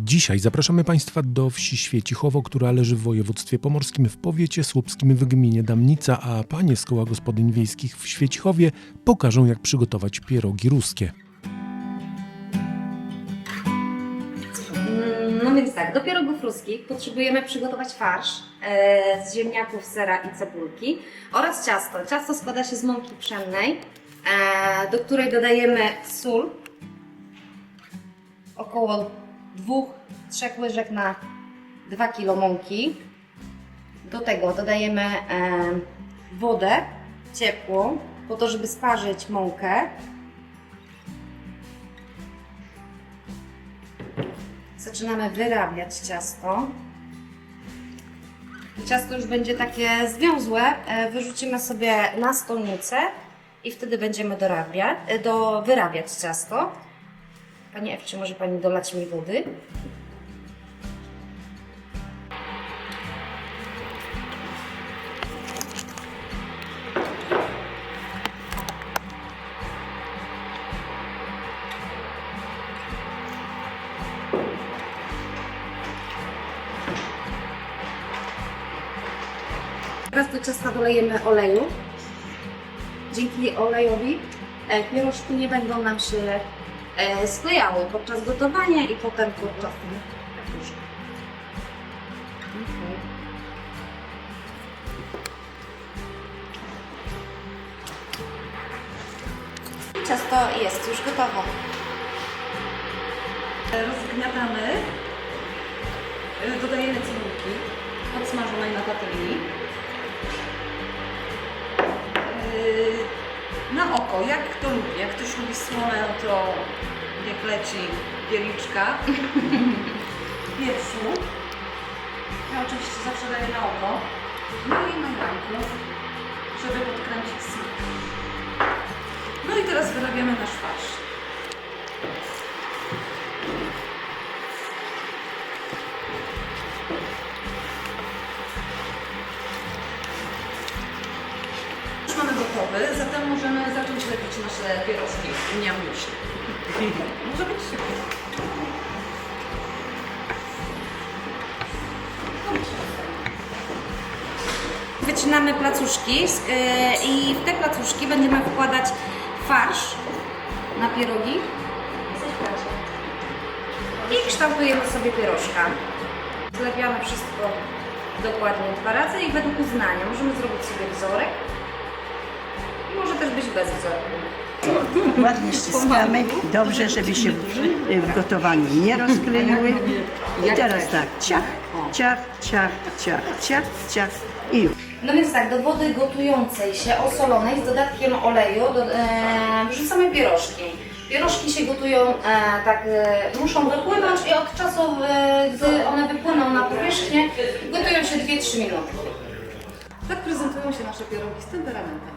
Dzisiaj zapraszamy Państwa do wsi Świecichowo, która leży w województwie pomorskim w powiecie słupskim w gminie Damnica, a panie z koła gospodyń wiejskich w Świecichowie pokażą jak przygotować pierogi ruskie. Mm, No więc tak, do pierogów ruskich potrzebujemy przygotować farsz e, z ziemniaków, sera i cebulki oraz ciasto. Ciasto składa się z mąki pszennej, e, do której dodajemy sól, około 2-3 łyżek na 2 kg mąki. Do tego dodajemy e, wodę ciepłą, po to, żeby sparzyć mąkę. Zaczynamy wyrabiać ciasto. Ciasto już będzie takie związłe. e, Wyrzucimy sobie na stolnicę i wtedy będziemy dorabia, e, do, wyrabiać ciasto. Pani Ewczy, może Pani dolać mi wody? Teraz do ciasta dolejemy oleju. Dzięki olejowi e, pierożki nie będą nam się sklejały podczas gotowania i potem podczas kapuszki. Okay. Ciasto jest już gotowe. Rozgniatamy, y, dodajemy cebulki podsmażonej na patelni. Na oko, jak kto lubi. Jak ktoś lubi słone, no to niech leci bieliczka. Pieprzu. Ja oczywiście zawsze daję na oko. No i majanku, żeby podkręcić smak. No i teraz wyrabiamy nasz farsz. Gotowy, zatem możemy zacząć lepić nasze pierożki mniamusie. Może być Wycinamy placuszki e, i w te placuszki będziemy wkładać farsz na pierogi i kształtujemy sobie pierożka. Zlepiamy wszystko dokładnie dwa razy i według uznania. Możemy zrobić sobie wzorek bez wzorku. Ładnie ściskamy, dobrze, żeby się w- w gotowaniu nie rozkleiły. I teraz tak, ciach, ciach, ciach, ciach, ciach, ciach i już. No więc tak, do wody gotującej się, osolonej z dodatkiem oleju do, e, wrzucamy pierożki. Pierożki się gotują e, tak, e, muszą wypłynąć i od czasu, e, gdy one wypłyną na powierzchnię, gotują się 2-3 minuty. Tak prezentują się nasze pierogi z temperamentem.